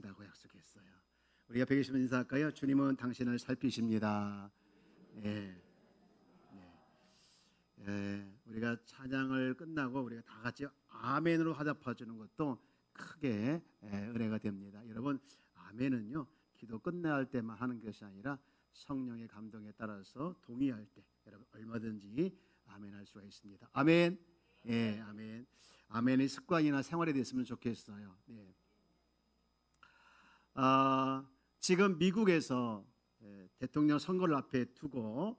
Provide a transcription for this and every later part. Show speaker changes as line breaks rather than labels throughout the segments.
다고 약속했어요. 우리 옆에 계시면 인사할까요? 주님은 당신을 살피십니다. 예. 예. 예. 우리가 찬양을 끝나고 우리가 다 같이 아멘으로 화답해 주는 것도 크게 예, 은혜가 됩니다. 여러분 아멘은요 기도 끝날 때만 하는 것이 아니라 성령의 감동에 따라서 동의할 때 여러분 얼마든지 아멘할 수가 있습니다. 아멘. 예, 아멘. 아멘이 습관이나 생활이 됐으면 좋겠어요. 예. 아, 지금 미국에서 예, 대통령 선거를 앞에 두고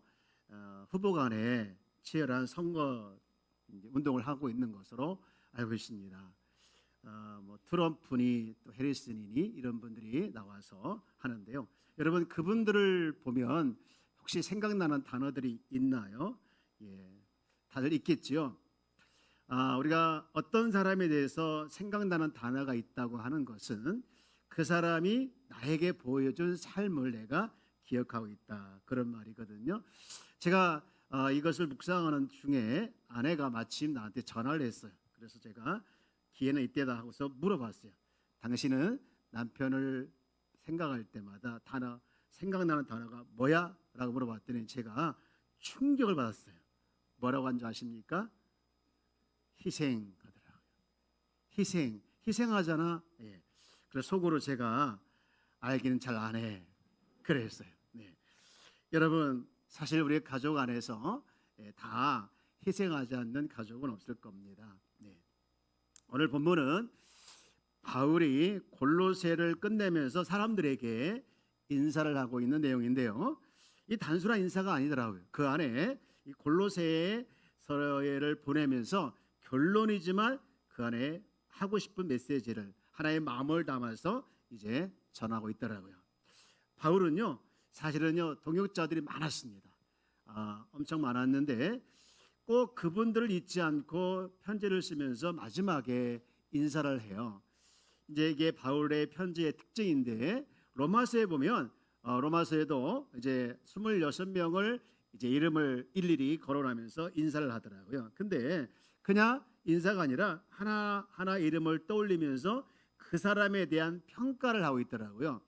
어, 후보 간에 치열한 선거 운동을 하고 있는 것으로 알고 있습니다. 어, 뭐 트럼프니 또 해리슨이니 이런 분들이 나와서 하는데요. 여러분 그분들을 보면 혹시 생각나는 단어들이 있나요? 예, 다들 있겠지요. 아, 우리가 어떤 사람에 대해서 생각나는 단어가 있다고 하는 것은 그 사람이 나에게 보여준 삶을 내가 기억하고 있다 그런 말이거든요. 제가 어, 이것을 묵상하는 중에 아내가 마침 나한테 전화를 했어요. 그래서 제가 기회는 이때다 하고서 물어봤어요. 당신은 남편을 생각할 때마다 단어 생각나는 단어가 뭐야? 라고 물어봤더니 제가 충격을 받았어요. 뭐라고 한 줄 아십니까? 희생하더라고요. 희생, 희생하잖아. 예. 그래서 속으로 제가 알기는 잘 안 해. 그랬어요. 네. 여러분 사실 우리 가족 안에서 예, 다 희생하지 않는 가족은 없을 겁니다. 네. 오늘 본문은 바울이 골로새를 끝내면서 사람들에게 인사를 하고 있는 내용인데요. 이 단순한 인사가 아니더라고요. 그 안에 이 골로새의 서예를 보내면서 결론이지만 그 안에 하고 싶은 메시지를 하나의 마음을 담아서 이제 전하고 있더라고요. 바울은요, 사실은요 동역자들이 많았습니다. 아, 엄청 많았는데 꼭 그분들을 잊지 않고 편지를 쓰면서 마지막에 인사를 해요. 이제 이게 바울의 편지의 특징인데 로마서에 보면 어, 로마서에도 이제 26명을 이제 이름을 일일이 거론하면서 인사를 하더라고요. 근데 그냥 인사가 아니라 하나 하나 이름을 떠올리면서 그 사람에 대한 평가를 하고 있더라고요.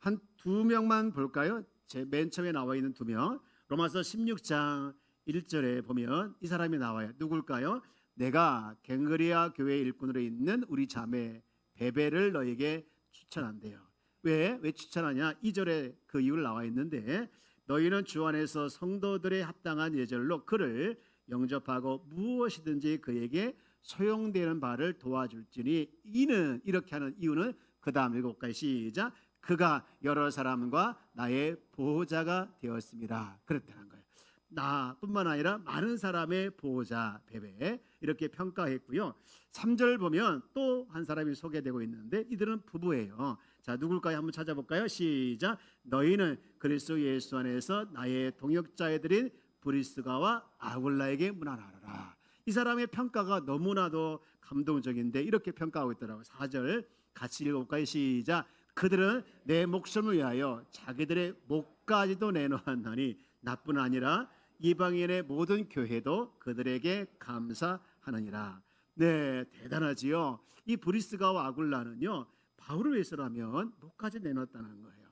한 두 명만 볼까요? 제 맨 처음에 나와 있는 두 명. 로마서 16장 1절에 보면 이 사람이 나와요. 누굴까요? 내가 갱그리아 교회 일꾼으로 있는 우리 자매 베베를 너에게 추천한대요. 왜? 왜 추천하냐? 2절에 그 이유를 나와 있는데 너희는 주 안에서 성도들의 합당한 예절로 그를 영접하고 무엇이든지 그에게 소용되는 바를 도와줄지니 이는 이렇게 하는 이유는 그 다음 일곱 가지 시작 그가 여러 사람과 나의 보호자가 되었습니다. 그랬다는 거예요. 나뿐만 아니라 많은 사람의 보호자 베베 이렇게 평가했고요. 3절 보면 또 한 사람이 소개되고 있는데 이들은 부부예요. 자, 누굴까요? 한번 찾아볼까요? 시작. 너희는 그리스도 예수 안에서 나의 동역자애들인 브리스가와 아굴라에게 문안하라. 이 사람의 평가가 너무나도 감동적인데 이렇게 평가하고 있더라고요. 4절 같이 읽어볼까요? 시작. 그들은 내 목숨을 위하여 자기들의 목까지도 내놓았나니 나뿐 아니라 이방인의 모든 교회도 그들에게 감사하느니라. 네, 대단하지요. 이 브리스가와 아굴라는요, 바울을 위해서라면 목까지 내놓았다는 거예요.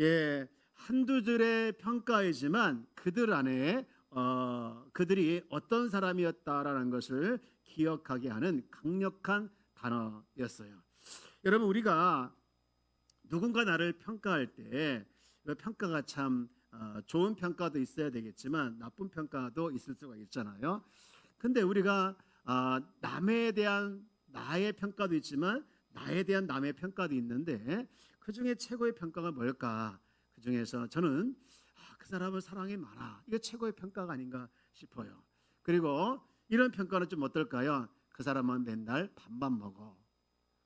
예, 한두 줄의 평가이지만 그들 안에 어, 그들이 어떤 사람이었다라는 것을 기억하게 하는 강력한 단어였어요. 여러분 우리가 누군가 나를 평가할 때 평가가 참 어, 좋은 평가도 있어야 되겠지만 나쁜 평가도 있을 수가 있잖아요. 근데 우리가 어, 남에 대한 나의 평가도 있지만 나에 대한 남의 평가도 있는데 그 중에 최고의 평가가 뭘까? 그 중에서 저는 아, 그 사람을 사랑이 많아. 이게 최고의 평가가 아닌가 싶어요. 그리고 이런 평가는 좀 어떨까요? 그 사람은 맨날 밥만 먹어.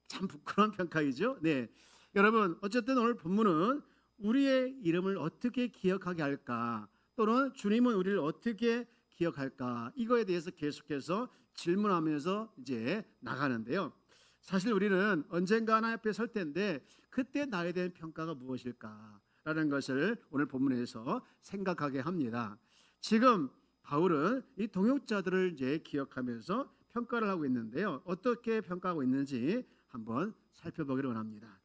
참 부끄러운 평가이죠. 네. 여러분, 어쨌든 오늘 본문은 우리의 이름을 어떻게 기억하게 할까? 또는 주님은 우리를 어떻게 기억할까? 이거에 대해서 계속해서 질문하면서 이제 나가는데요. 사실 우리는 언젠가 하나 앞에 설 텐데 그때 나에 대한 평가가 무엇일까 라는 것을 오늘 본문에서 생각하게 합니다. 지금 바울은 이 동역자들을 이제 기억하면서 평가를 하고 있는데요. 어떻게 평가하고 있는지 한번 살펴보기를 원합니다.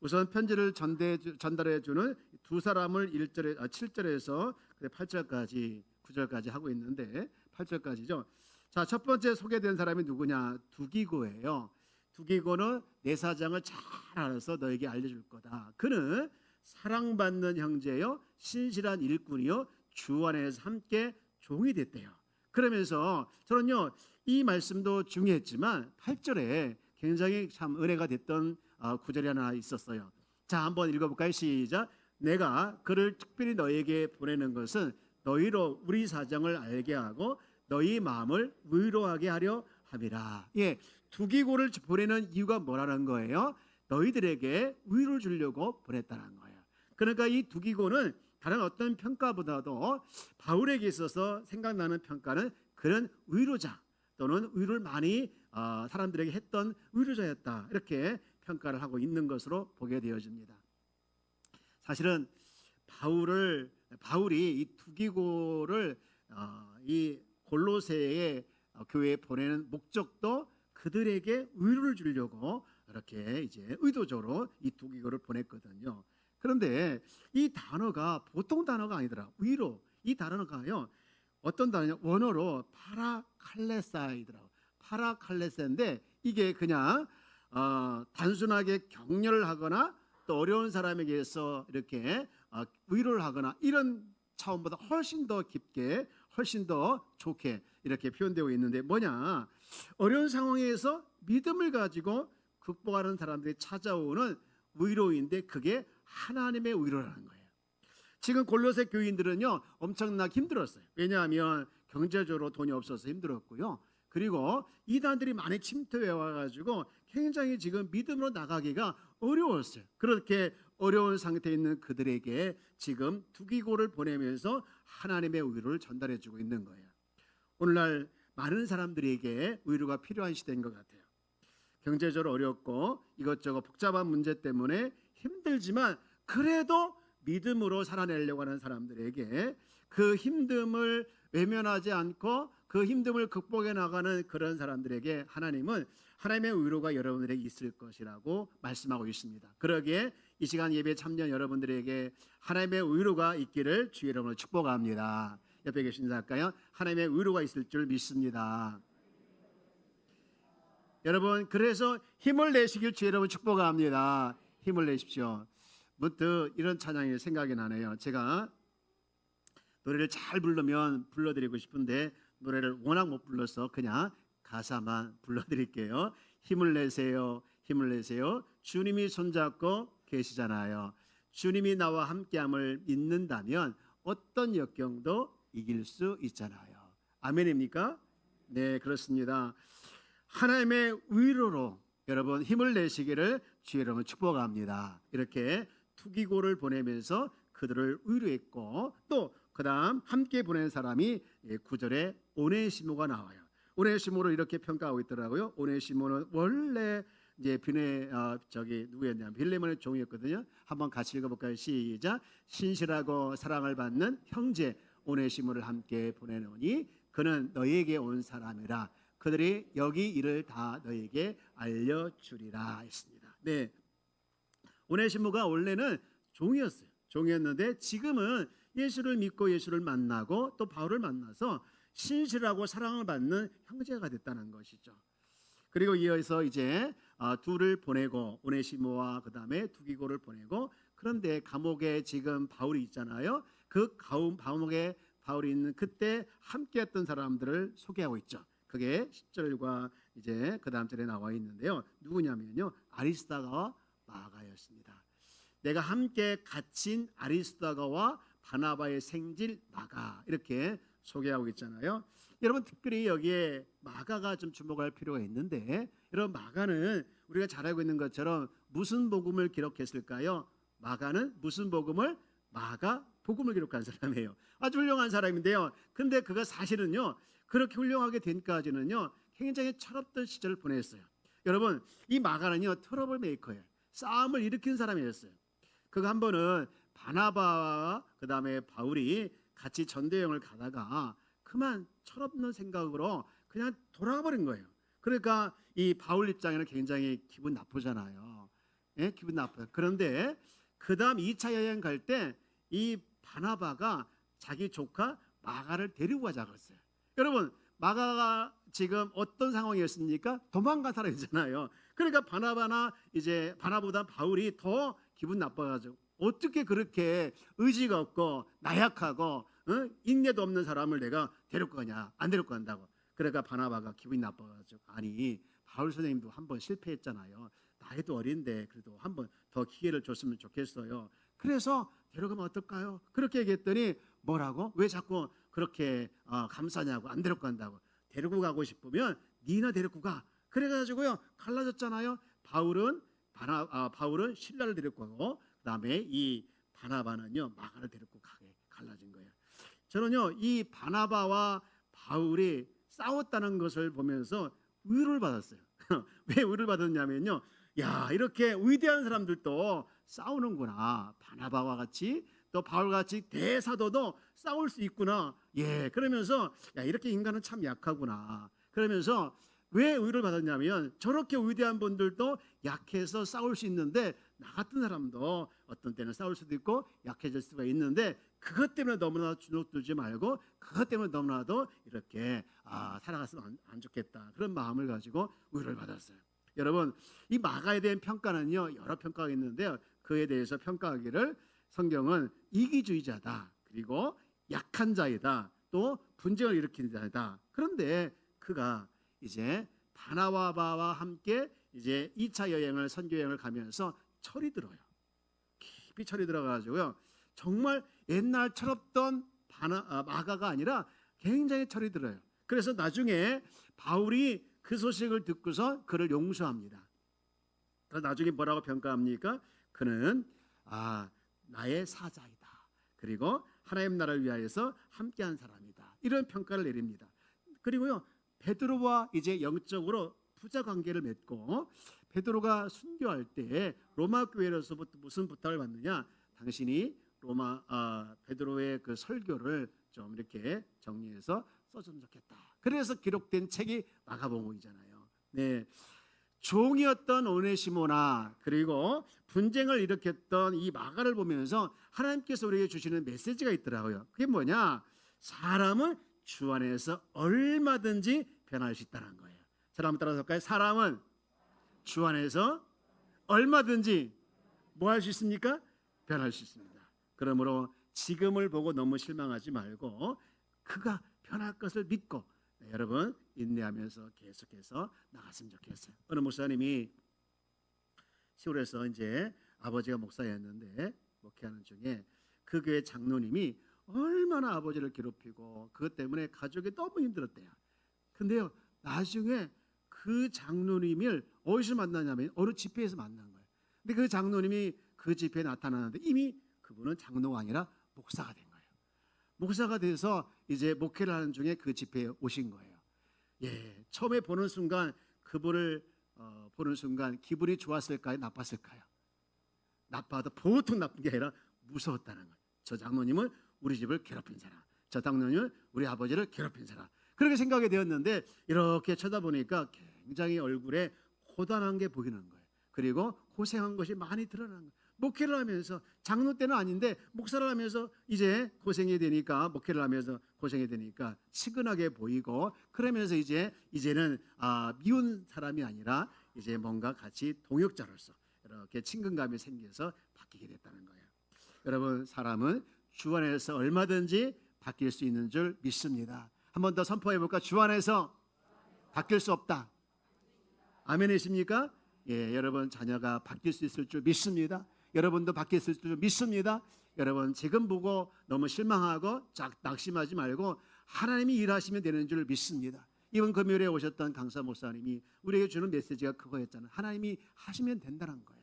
우선 편지를 전대, 전달해 주는 두 사람을 1절에 아, 7절에서 8절까지 9절까지 하고 있는데 8절까지죠. 자, 첫 번째 소개된 사람이 누구냐? 두기고예요. 두기고는 내 사장을 잘 알아서 너에게 알려 줄 거다. 그는 사랑받는 형제요, 신실한 일꾼이요, 주 안에서 함께 종이 됐대요. 그러면서 저는요 이 말씀도 중요했지만 8절에 굉장히 참 은혜가 됐던 어, 구절이 하나 있었어요. 자 한번 읽어볼까요? 시작. 내가 그를 특별히 너에게 보내는 것은 너희로 우리 사정을 알게 하고 너희 마음을 위로하게 하려 함이라. 예, 두기고를 보내는 이유가 뭐라는 거예요? 너희들에게 위로를 주려고 보냈다는 거예요. 그러니까 이 두기고는 다른 어떤 평가보다도 바울에게 있어서 생각나는 평가는 그는 위로자 또는 위로를 많이 어, 사람들에게 했던 위로자였다 이렇게 평가를 하고 있는 것으로 보게 되어집니다. 사실은 바울을 바울이 이 두기고를 어, 이 골로새의 어, 교회에 보내는 목적도 그들에게 위로를 주려고 이렇게 이제 의도적으로 이 두기고를 보냈거든요. 그런데 이 단어가 보통 단어가 아니더라. 위로 이 단어가요. 어떤 단어냐? 원어로 파라칼레사이더라고. 파라칼레사인데 이게 그냥 어, 단순하게 격려를 하거나 또 어려운 사람에게서 이렇게 어, 위로를 하거나 이런 차원보다 훨씬 더 깊게 훨씬 더 좋게 이렇게 표현되고 있는데 뭐냐 어려운 상황에서 믿음을 가지고 극복하는 사람들이 찾아오는 위로인데 그게 하나님의 위로라는 거예요. 지금 골로새 교인들은요 엄청나게 힘들었어요. 왜냐하면 경제적으로 돈이 없어서 힘들었고요. 그리고 이단들이 많이 침투해 와가지고 굉장히 지금 믿음으로 나가기가 어려웠어요. 그렇게 어려운 상태에 있는 그들에게 지금 두기고를 보내면서 하나님의 위로를 전달해 주고 있는 거예요. 오늘날 많은 사람들에게 위로가 필요한 시대인 것 같아요. 경제적으로 어렵고 이것저것 복잡한 문제 때문에 힘들지만 그래도 믿음으로 살아내려고 하는 사람들에게 그 힘듦을 외면하지 않고 그 힘듦을 극복해 나가는 그런 사람들에게 하나님은 하나님의 위로가 여러분들에게 있을 것이라고 말씀하고 있습니다. 그러기에 이 시간 예배 참여 여러분들에게 하나님의 위로가 있기를 주 여러분을 축복합니다. 옆에 계신 인사할까요? 하나님의 위로가 있을 줄 믿습니다. 여러분 그래서 힘을 내시길 주 여러분 축복합니다. 힘을 내십시오. 문득 이런 찬양이 생각이 나네요. 제가 노래를 잘 부르면 불러드리고 싶은데 노래를 워낙 못 불러서 그냥 가사만 불러드릴게요. 힘을 내세요. 힘을 내세요. 주님이 손잡고 계시잖아요. 주님이 나와 함께함을 믿는다면 어떤 역경도 이길 수 있잖아요. 아멘입니까? 네, 그렇습니다. 하나님의 위로로 여러분 힘을 내시기를 주 여러분 축복합니다. 이렇게 투기고를 보내면서 그들을 위로했고 또 그다음 함께 보낸 사람이 구절에 오네시모가 나와요. 오네시모를 이렇게 평가하고 있더라고요. 오네시모는 원래 이제 비네 어, 저기 누구였냐 빌레몬의 종이었거든요. 한번 같이 읽어볼까요? 시작. 신실하고 사랑을 받는 형제 오네시모를 함께 보내노니 그는 너에게 온 사람이라. 그들이 여기 일을 다 너에게 알려주리라 했습니다. 네, 오네시모가 원래는 종이었어요. 종이었는데 지금은 예수를 믿고 예수를 만나고 또 바울을 만나서 신실하고 사랑을 받는 형제가 됐다는 것이죠. 그리고 이어서 이제 어, 둘을 보내고 오네시모와 그 다음에 두기고를 보내고 그런데 감옥에 지금 바울이 있잖아요. 그 감옥에 바울이 있는 그때 함께했던 사람들을 소개하고 있죠. 그게 10절과 이제 그 다음 절에 나와 있는데요. 누구냐면요. 아리스다가와 마가였습니다. 내가 함께 갇힌 아리스다가와 바나바의 생질 마가 이렇게 소개하고 있잖아요. 여러분 특별히 여기에 마가가 좀 주목할 필요가 있는데 여러분 마가는 우리가 잘 알고 있는 것처럼 무슨 복음을 기록했을까요? 마가는 무슨 복음을 마가 복음을 기록한 사람이에요. 아주 훌륭한 사람인데요. 근데 그가 사실은요. 그렇게 훌륭하게 된까지는요. 굉장히 철없던 시절을 보냈어요. 여러분 이 마가는요 트러블 메이커예요. 싸움을 일으킨 사람이었어요. 그가 한 번은 바나바와 그 다음에 바울이 같이 전대여행을 가다가 그만 철없는 생각으로 그냥 돌아가 버린 거예요. 그러니까 이 바울 입장에는 굉장히 기분 나쁘잖아요. 예, 기분 나빠요. 그런데 그 다음 2차 여행 갈 때 이 바나바가 자기 조카 마가를 데리고 가자고 했어요. 여러분, 마가가 지금 어떤 상황이었습니까? 도망간 사람이잖아요. 그러니까 바나바나 이제 바나보다 바울이 더 기분 나빠가지고 어떻게 그렇게 의지가 없고 나약하고 어? 인내도 없는 사람을 내가 데리고 가냐? 안 데리고 간다고. 그러니까 바나바가 기분이 나빠가지고 아니 바울 선생님도 한 번 실패했잖아요. 나이도 어린데 그래도 한 번 더 기회를 줬으면 좋겠어요. 그래서 데려가면 어떨까요? 그렇게 얘기했더니 뭐라고? 왜 자꾸 그렇게 어, 감싸냐고 안 데리고 간다고. 데리고 가고 싶으면 니나 데리고 가. 그래가지고요 갈라졌잖아요. 바울은 바나 아, 바울은 신라를 데리고 가고 그다음에 이 바나바는요 마가를 데리고 가게 갈라진 거예요. 저는요 이 바나바와 바울이 싸웠다는 것을 보면서 위로를 받았어요. 왜 위로를 받았냐면요. 야 이렇게 위대한 사람들도 싸우는구나. 바나바와 같이 또 바울 같이 대사도도 싸울 수 있구나. 예 그러면서 야 이렇게 인간은 참 약하구나. 그러면서 왜 위로를 받았냐면 저렇게 위대한 분들도 약해서 싸울 수 있는데 나 같은 사람도 어떤 때는 싸울 수도 있고 약해질 수가 있는데 그것 때문에 너무나 주눅들지 말고 그것 때문에 너무나도 이렇게 아, 살아갔으면 안, 안 좋겠다 그런 마음을 가지고 위로를 받았어요. 여러분 이 마가에 대한 평가는요 여러 평가가 있는데요 그에 대해서 평가하기를 성경은 이기주의자다 그리고 약한 자이다 또 분쟁을 일으키는 자이다 그런데 그가 이제 바나바와 함께 이제 2차 여행을 선교 여행을 가면서 철이 들어요. 깊이 철이 들어가지고요. 정말 옛날 철없던 바나 아, 마가가 아니라 굉장히 철이 들어요. 그래서 나중에 바울이 그 소식을 듣고서 그를 용서합니다. 나중에 뭐라고 평가합니까? 그는 아 나의 사자이다. 그리고 하나님 나라를 위하여서 함께한 사람이다. 이런 평가를 내립니다. 그리고요 베드로와 이제 영적으로 부자 관계를 맺고 베드로가 순교할 때 로마 교회로서부터 무슨 부탁을 받느냐? 당신이 로마 아, 베드로의 그 설교를 좀 이렇게 정리해서 써주면 좋겠다. 그래서 기록된 책이 마가복음이잖아요. 네. 종이었던 오네시모나 그리고 분쟁을 일으켰던 이 마가를 보면서 하나님께서 우리에게 주시는 메시지가 있더라고요. 그게 뭐냐? 사람은 주 안에서 얼마든지 변할 수 있다는 거예요. 사람 따라서 할까요? 사람은 주 안에서 얼마든지 뭐 할 수 있습니까? 변할 수 있습니다. 그러므로 지금을 보고 너무 실망하지 말고 그가 변할 것을 믿고 네, 여러분 인내하면서 계속해서 나갔으면 좋겠어요. 어느 목사님이 시골에서 이제 아버지가 목사였는데 목회하는 중에 그 교회 장로님이 얼마나 아버지를 괴롭히고 그것 때문에 가족이 너무 힘들었대요. 근데요 나중에 그 장로님을 어디서 만나냐면 어느 집회에서 만난 거예요. 근데 그 장로님이 그 집회에 나타나는데 이미 그분은 장로가 아니라 목사가 된 거예요. 목사가 돼서 이제 목회를 하는 중에 그 집회에 오신 거예요. 예, 처음에 보는 순간 그분을 어, 보는 순간 기분이 좋았을까요? 나빴을까요? 나빠도 보통 나쁜 게 아니라 무서웠다는 거예요. 저 장로님은 우리 집을 괴롭힌 사람, 저 장로님은 우리 아버지를 괴롭힌 사람. 그렇게 생각이 되었는데 이렇게 쳐다보니까 굉장히 얼굴에 고단한 게 보이는 거예요. 그리고 고생한 것이 많이 드러나는 거예요. 목회를 하면서 장로 때는 아닌데 목사를 하면서 이제 고생이 되니까 목회를 하면서 고생이 되니까 치근하게 보이고 그러면서 이제 이제는 아, 미운 사람이 아니라 이제 뭔가 같이 동역자로서 이렇게 친근감이 생겨서 바뀌게 됐다는 거예요. 여러분 사람은 주 안에서 얼마든지 바뀔 수 있는 줄 믿습니다. 한 번 더 선포해 볼까? 주 안에서 바뀔 수 없다. 아멘이십니까? 예, 여러분 자녀가 바뀔 수 있을 줄 믿습니다. 여러분도 수 있을 줄 믿습니다. 여러분 지금 보고 너무 실망하고 짝 낙심하지 말고 하나님이 일하시면 되는 줄 믿습니다. 이번 금요일에 오셨던 강사 목사님이 우리에게 주는 메시지가 그거였잖아요. 하나님이 하시면 된다는 거예요.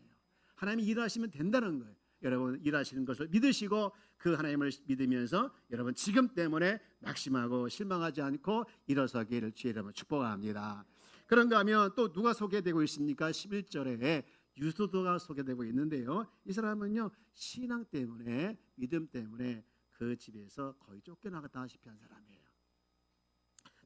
하나님이 일하시면 된다는 거예요. 여러분 일하시는 것을 믿으시고 그 하나님을 믿으면서 여러분 지금 때문에 낙심하고 실망하지 않고 일어서기를 주의 이름으로 축복합니다. 그런가 하면 또 누가 소개되고 있습니까? 11절에 유도도가 소개되고 있는데요. 이 사람은요 신앙 때문에 믿음 때문에 그 집에서 거의 쫓겨나갔다시피 한 사람이에요.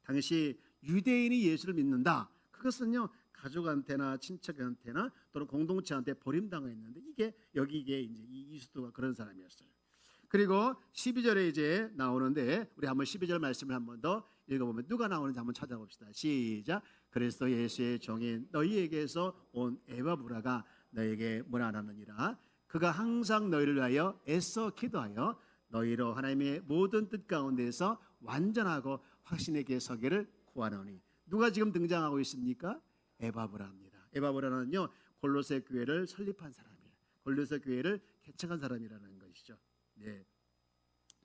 당시 유대인이 예수를 믿는다. 그것은요 가족한테나 친척한테나 또는 공동체한테 버림당했는데 이게 여기 이게 이제 이 이수도가 그런 사람이었어요. 그리고 12절에 이제 나오는데 우리 한번 12절 말씀을 한번 더 읽어보면 누가 나오는지 한번 찾아봅시다. 시작. 그리스도 예수의 종인 너희에게서 온 에바브라가 너에게 문안하느니라. 그가 항상 너희를 위하여 애써 기도하여 너희로 하나님의 모든 뜻 가운데서 완전하고 확신 있게 서기를 구하노니 누가 지금 등장하고 있습니까? 에바브라입니다. 에바브라는요 골로새 교회를 설립한 사람이에요. 골로새 교회를 개척한 사람이라는 것이죠. 네.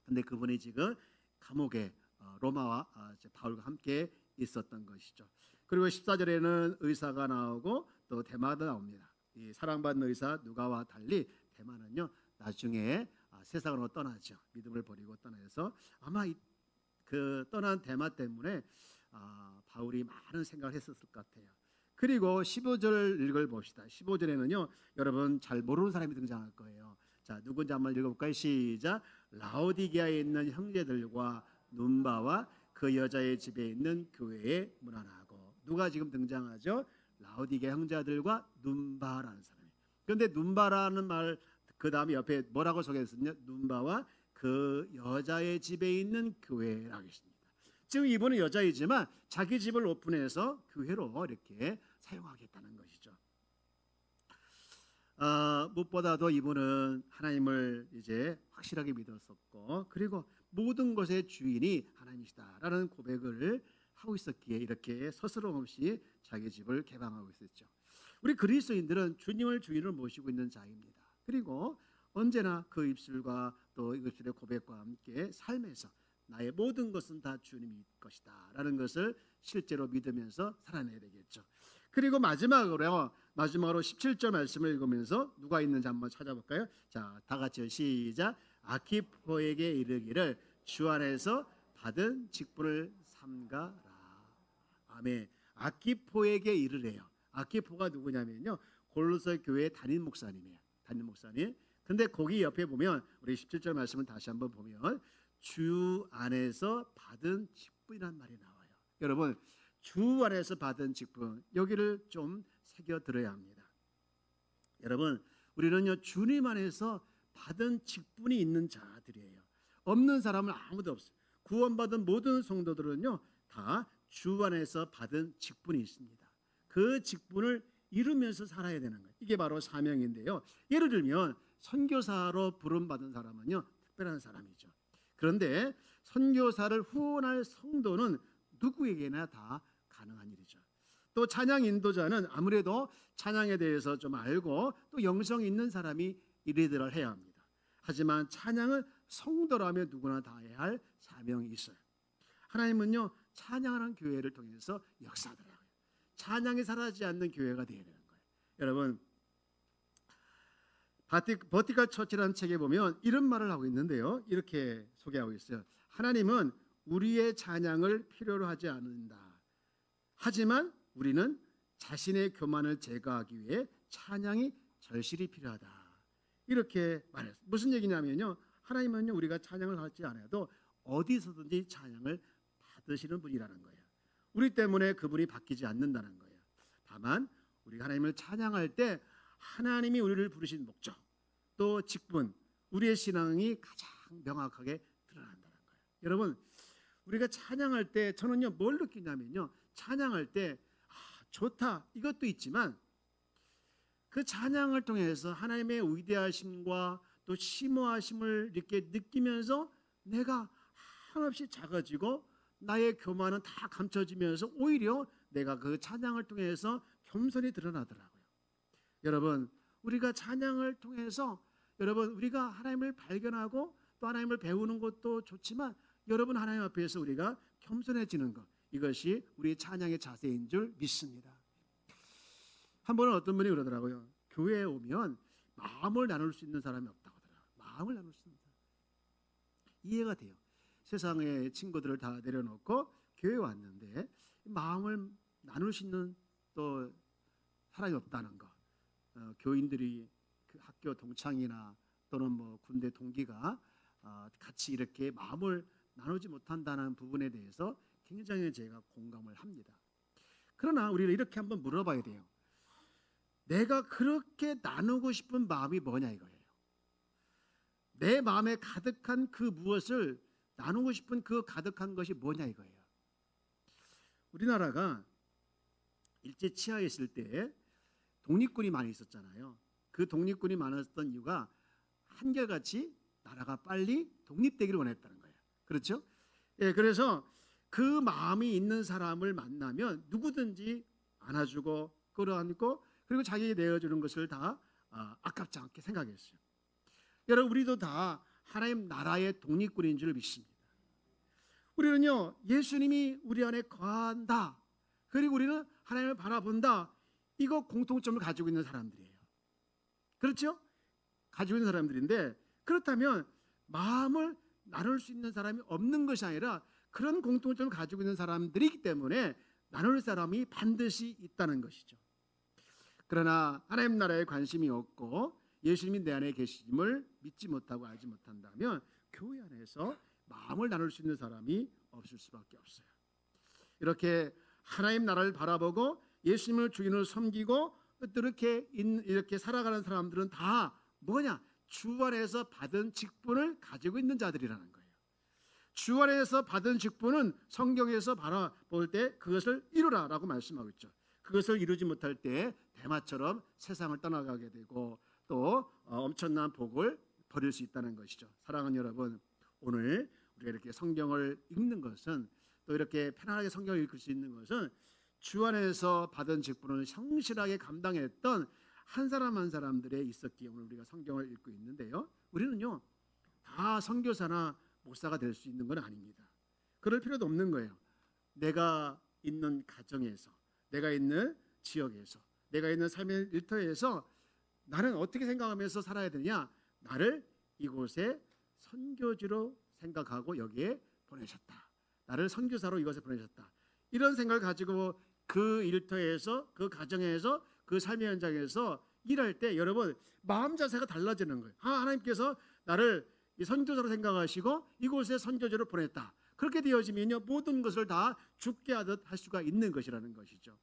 근데 그분이 지금 감옥에 어, 로마와 아, 바울과 함께 있었던 것이죠. 그리고 14절에는 의사가 나오고 또 대마도 나옵니다. 이 사랑받는 의사 누가와 달리 대마는요 나중에 아, 세상으로 떠나죠. 믿음을 버리고 떠나서 아마 이, 그 떠난 대마 때문에 아, 바울이 많은 생각을 했었을 것 같아요. 그리고 15절 읽을 봅시다. 15절에는요 여러분 잘 모르는 사람이 등장할 거예요. 자 누군지 한번 읽어볼까요? 시작. 라오디게아에 있는 형제들과 눈바와 그 여자의 집에 있는 교회에 문안하고 누가 지금 등장하죠? 라오디게 형제들과 눈바라는 사람이. 그런데 눈바라는 말 그 다음에 옆에 뭐라고 소개했었냐? 눈바와 그 여자의 집에 있는 교회라고 했습니다. 지금 이분은 여자이지만 자기 집을 오픈해서 교회로 이렇게 사용하겠다는 것이죠. 어, 무엇보다도 이분은 하나님을 이제 확실하게 믿었었고 그리고 모든 것의 주인이 하나님이시다라는 고백을 하고 있었기에 이렇게 스스럼 없이 자기 집을 개방하고 있었죠. 우리 그리스도인들은 주님을 주인으로 모시고 있는 자입니다. 그리고 언제나 그 입술과 또 입술의 고백과 함께 삶에서 나의 모든 것은 다 주님이 것이다라는 것을 실제로 믿으면서 살아내야 되겠죠. 그리고 마지막으로 마지막으로 17절 말씀을 읽으면서 누가 있는지 한번 찾아볼까요? 자, 다 같이 시작. 아키포에게 이르기를 주 안에서 받은 직분을 삼가 라. 아멘. 아키포에게 이르래요. 아키포가 누구냐면요. 골로새 교회 담임 목사님이에요. 담임 목사님. 근데 거기 옆에 보면 우리 17절 말씀을 다시 한번 보면 주 안에서 받은 직분이란 말이 나와요. 여러분 주 안에서 받은 직분 여기를 좀 새겨 들어야 합니다. 여러분 우리는요 주님 안에서 받은 직분이 있는 자들이에요. 없는 사람은 아무도 없어요. 구원받은 모든 성도들은요 다 주 안에서 받은 직분이 있습니다. 그 직분을 이루면서 살아야 되는 거예요. 이게 바로 사명인데요. 예를 들면 선교사로 부름 받은 사람은요 특별한 사람이죠. 그런데 선교사를 후원할 성도는 누구에게나 다 가능한 일이죠. 또 찬양 인도자는 아무래도 찬양에 대해서 좀 알고 또 영성 있는 사람이 이리들을 해야 합니다. 하지만 찬양은 성도라면 누구나 다 해야 할 사명이 있어요. 하나님은요 찬양하는 교회를 통해서 역사하더라고요. 찬양이 사라지지 않는 교회가 되어야 되는 거예요. 여러분 버티컬 처치라는 책에 보면 이런 말을 하고 있는데요. 이렇게 소개하고 있어요. 하나님은 우리의 찬양을 필요로 하지 않는다. 하지만 우리는 자신의 교만을 제거하기 위해 찬양이 절실히 필요하다. 이렇게 말했어요. 무슨 얘기냐면요. 하나님은요 우리가 찬양을 하지 않아도 어디서든지 찬양을 받으시는 분이라는 거예요. 우리 때문에 그분이 바뀌지 않는다는 거예요. 다만 우리가 하나님을 찬양할 때 하나님이 우리를 부르신 목적 또 직분 우리의 신앙이 가장 명확하게 드러난다는 거예요. 여러분 우리가 찬양할 때 저는요 뭘 느끼냐면요 찬양할 때 아, 좋다 이것도 있지만 그 찬양을 통해서 하나님의 위대하심과 또 심오하심을 이렇게 느끼면서 내가 한없이 작아지고 나의 교만은 다 감춰지면서 오히려 내가 그 찬양을 통해서 겸손이 드러나더라고요. 여러분, 우리가 찬양을 통해서 여러분 우리가 하나님을 발견하고 또 하나님을 배우는 것도 좋지만 여러분 하나님 앞에서 우리가 겸손해지는 것 이것이 우리 찬양의 자세인 줄 믿습니다. 한 번은 어떤 분이 그러더라고요. 교회에 오면 마음을 나눌 수 있는 사람이 없다고 하더라고요. 마음을 나눌 수 있는 사람. 이해가 돼요. 세상의 친구들을 다 내려놓고 교회에 왔는데 마음을 나눌 수 있는 또 사람이 없다는 거. 어, 교인들이 그 학교 동창이나 또는 뭐 군대 동기가 어, 같이 이렇게 마음을 나누지 못한다는 부분에 대해서 굉장히 제가 공감을 합니다. 그러나 우리는 이렇게 한번 물어봐야 돼요. 내가 그렇게 나누고 싶은 마음이 뭐냐 이거예요. 내 마음에 가득한 그 무엇을 나누고 싶은 그 가득한 것이 뭐냐 이거예요. 우리나라가 일제 치하에 있을 때 독립군이 많이 있었잖아요. 그 독립군이 많았던 이유가 한결같이 나라가 빨리 독립되기를 원했다는 거예요. 그렇죠? 예, 그래서 그 마음이 있는 사람을 만나면 누구든지 안아주고 끌어안고 그리고 자기에게 내어주는 것을 다 아, 아깝지 않게 생각했어요. 여러분 우리도 다 하나님 나라의 독립군인 줄 믿습니다. 우리는요 예수님이 우리 안에 거한다. 그리고 우리는 하나님을 바라본다. 이거 공통점을 가지고 있는 사람들이에요. 그렇죠? 가지고 있는 사람들인데 그렇다면 마음을 나눌 수 있는 사람이 없는 것이 아니라 그런 공통점을 가지고 있는 사람들이기 때문에 나눌 사람이 반드시 있다는 것이죠. 그러나 하나님 나라에 관심이 없고 예수님이 내 안에 계심을 믿지 못하고 알지 못한다면 교회 안에서 마음을 나눌 수 있는 사람이 없을 수밖에 없어요. 이렇게 하나님 나라를 바라보고 예수님을 주인으로 섬기고 또 이렇게 인- 이렇게 살아가는 사람들은 다 뭐냐? 주 안에서 받은 직분을 가지고 있는 자들이라는 거예요. 주 안에서 받은 직분은 성경에서 바라볼 때 그것을 이루라라고 말씀하고 있죠. 그것을 이루지 못할 때 대마처럼 세상을 떠나가게 되고 또 어, 엄청난 복을 버릴 수 있다는 것이죠. 사랑하는 여러분, 오늘 우리가 이렇게 성경을 읽는 것은 또 이렇게 편안하게 성경을 읽을 수 있는 것은 주 안에서 받은 직분을 성실하게 감당했던 한 사람 한 사람들에 있었기에 오늘 우리가 성경을 읽고 있는데요. 우리는요 다 선교사나 목사가 될 수 있는 건 아닙니다. 그럴 필요도 없는 거예요. 내가 있는 가정에서, 내가 있는 지역에서, 내가 있는 삶의 일터에서 나는 어떻게 생각하면서 살아야 되냐? 나를 이곳에 선교지로 생각하고 여기에 보내셨다. 나를 선교사로 이곳에 보내셨다. 이런 생각을 가지고 그 일터에서 그 가정에서 그 삶의 현장에서 일할 때 여러분 마음 자세가 달라지는 거예요. 아, 하나님께서 나를 이 선교사로 생각하시고 이곳에 선교지로 보냈다. 그렇게 되어지면요 모든 것을 다 죽게 하듯 할 수가 있는 것이라는 것이죠.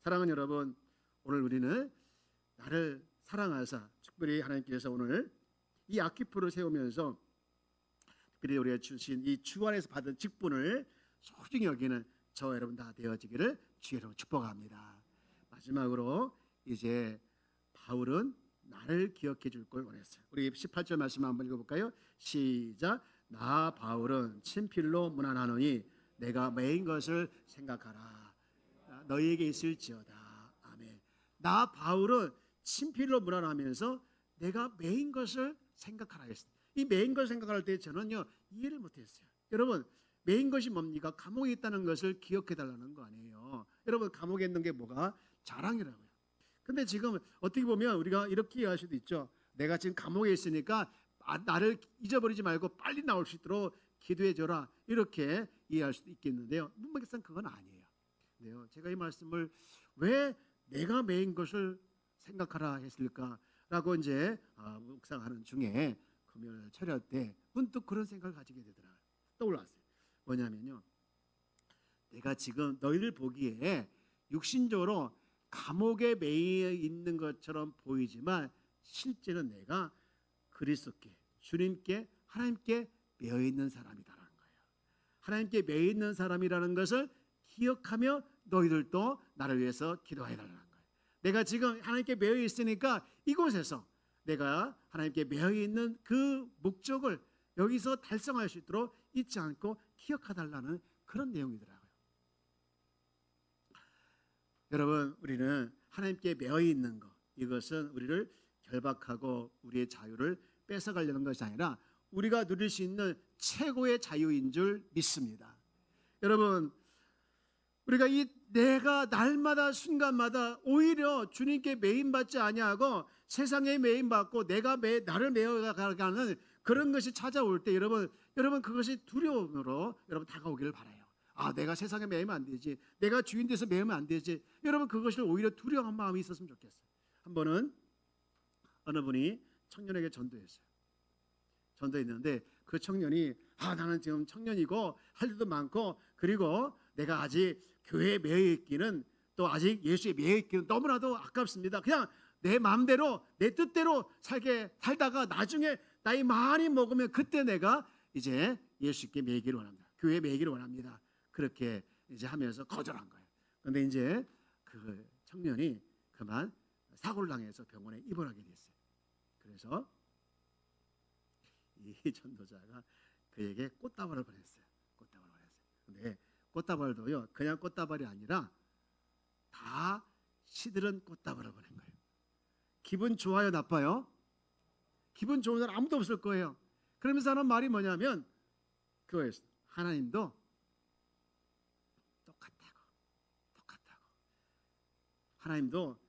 사랑하는 여러분, 오늘 우리는 나를 사랑하사 특별히 하나님께서 오늘 이 아키프를 세우면서 특별히 우리가 주신 이 주 안에서 받은 직분을 소중히 여기는 저 여러분 다 되어지기를 주의로 축복합니다. 마지막으로 이제 바울은 나를 기억해 줄 걸 원했어요. 우리 18절 말씀 한번 읽어볼까요? 시작. 나 바울은 친필로 문안하노니 내가 매인 것을 생각하라. 너희에게 있을지어다. 아멘. 나 바울은 친필로 문안하면서 내가 매인 것을 생각하라 했습니다. 이 매인 것을 생각할 때 저는요 이해를 못했어요. 여러분 매인 것이 뭡니까? 감옥에 있다는 것을 기억해 달라는 거 아니에요. 여러분 감옥에 있는 게 뭐가 자랑이라고요. 근데 지금 어떻게 보면 우리가 이렇게 이해할 수도 있죠. 내가 지금 감옥에 있으니까 아, 나를 잊어버리지 말고 빨리 나올 수 있도록 기도해 줘라. 이렇게 이해할 수도 있겠는데요. 문맥상 그건 아니에요. 제가 이 말씀을 왜 내가 매인 것을 생각하라 했을까라고 이제 아, 묵상하는 중에 금요일 철야 때 문득 그런 생각을 가지게 되더라고요. 떠올랐어요. 뭐냐면요. 내가 지금 너희를 보기에 육신적으로 감옥에 매여 있는 것처럼 보이지만 실제는 내가 그리스도께 주님께 하나님께 매여 있는 사람이다라는 거예요. 하나님께 매여 있는 사람이라는 것을 기억하며 너희들도 나를 위해서 기도해 거예요. 내가 지금 하나님께 매여 있으니까 이곳에서 내가 하나님께 매여 있는 그 목적을 여기서 달성할 수 있도록 잊지 않고 기억해 달라는 그런 내용이더라고요. 여러분, 우리는 하나님께 매여 있는 것 이것은 우리를 결박하고 우리의 자유를 뺏어가려는 것이 아니라 우리가 누릴 수 있는 최고의 자유인 줄 믿습니다. 여러분, 우리가 이 내가 날마다 순간마다 오히려 주님께 매임 받지 아니하고 세상에 매임 받고 내가 매, 나를 매어가는 그런 것이 찾아올 때 여러분 여러분 그것이 두려움으로 여러분 다가오기를 바라요. 아 내가 세상에 매이면 안 되지. 내가 주인 돼서 매이면 안 되지. 여러분 그것을 오히려 두려운 마음이 있었으면 좋겠어요. 한 번은 어느 분이 청년에게 전도했어요. 전도했는데 그 청년이 아 나는 지금 청년이고 할 일도 많고 그리고 내가 아직 교회에 매여 있기는 또 아직 예수에 매여 있기는 너무나도 아깝습니다. 그냥 내 마음대로 내 뜻대로 살게 살다가 나중에 나이 많이 먹으면 그때 내가 이제 예수께 매기를 원합니다. 교회에 매기를 원합니다. 그렇게 이제 하면서 거절한 거예요. 그런데 이제 그 청년이 그만 사고를 당해서 병원에 입원하게 됐어요. 그래서 이 전도자가 그에게 꽃다발을 보냈어요. 꽃다발을 보냈어요. 근데 꽃다발도요 그냥 꽃다발이 아니라 다 시들은 꽃다발을 보낸 거예요. 기분 좋아요, 나빠요? 기분 좋은 사람 아무도 없을 거예요. 그러면서 하는 말이 뭐냐면 그거였어요. 하나님도 똑같다고, 똑같다고. 하나님도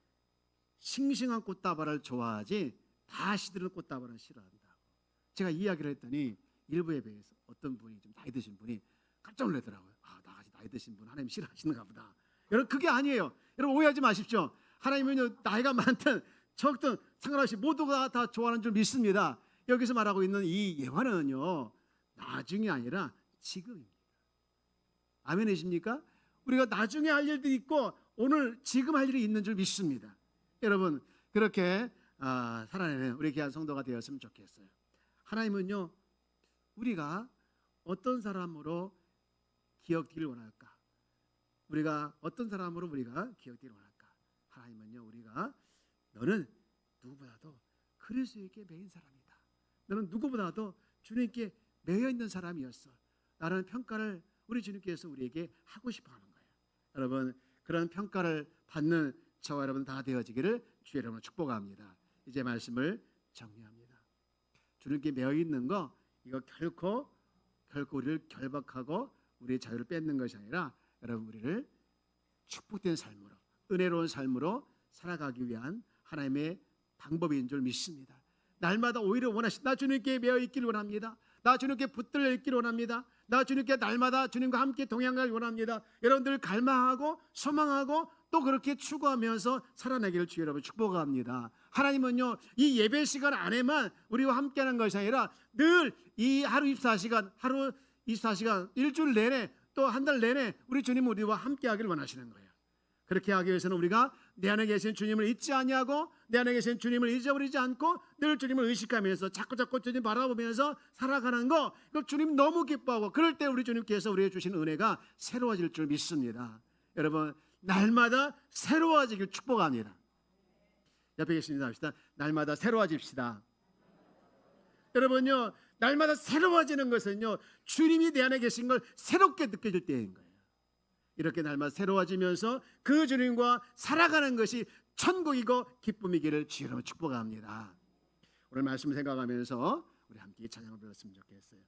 싱싱한 꽃다발을 좋아하지 다 시들은 꽃다발은 싫어한다고. 제가 이야기를 했더니 일부 예배에서 어떤 분이 좀 나이 드신 분이 깜짝 놀라더라고요. 나이 드신 분 하나님 싫어하시는가 보다. 여러분 그게 아니에요. 여러분 오해하지 마십시오. 하나님은요 나이가 많든 적든 상관없이 모두가 다 좋아하는 줄 믿습니다. 여기서 말하고 있는 이 예화는요 나중이 아니라 지금입니다. 아멘이십니까? 우리가 나중에 할 일도 있고 오늘 지금 할 일이 있는 줄 믿습니다. 여러분 그렇게 아, 살아내는 우리 귀한 성도가 되었으면 좋겠어요. 하나님은요 우리가 어떤 사람으로 기억되기를 원할까? 우리가 어떤 사람으로 우리가 기억되기를 원할까? 하나님은요 우리가 너는 누구보다도 그리스도에게 매인 사람이다. 너는 누구보다도 주님께 매여 있는 사람이었어. 라는 평가를 우리 주님께서 우리에게 하고 싶어 하는 거예요. 여러분 그런 평가를 받는 저와 여러분 다 되어지기를 주의 이름으로 축복합니다. 이제 말씀을 정리합니다. 주님께 매여 있는 거 이거 결코 결코 우리를 결박하고 우리의 자유를 뺏는 것이 아니라 여러분 우리를 축복된 삶으로 은혜로운 삶으로 살아가기 위한 하나님의 방법인 줄 믿습니다. 날마다 오히려 원하시 나 주님께 매여 있기를 원합니다. 나 주님께 붙들려 있기를 원합니다. 나 주님께 날마다 주님과 함께 동행하길 원합니다. 여러분들 갈망하고 소망하고 또 그렇게 추구하면서 살아내기를 주여 여러분 축복합니다. 하나님은요 이 예배 시간 안에만 우리와 함께하는 것이 아니라 늘 이 하루 24시간 하루 24시간 일주일 내내 또 한 달 내내 우리 주님 우리와 함께하기를 원하시는 거예요. 그렇게 하기 위해서는 우리가 내 안에 계신 주님을 잊지 아니하고 내 안에 계신 주님을 잊어버리지 않고 늘 주님을 의식하면서 자꾸 자꾸 주님 바라보면서 살아가는 거 이거 주님 너무 기뻐하고 그럴 때 우리 주님께서 우리에게 주신 은혜가 새로워질 줄 믿습니다. 여러분 날마다 새로워지길 축복합니다. 옆에 계신 분 합시다. 날마다 새로워집시다. 여러분요 날마다 새로워지는 것은요 주님이 내 안에 계신 걸 새롭게 느껴질 때인 거예요. 이렇게 날마다 새로워지면서 그 주님과 살아가는 것이 천국이고 기쁨이기를 주여로 축복합니다. 오늘 말씀 생각하면서 우리 함께 찬양을 배웠으면 좋겠어요.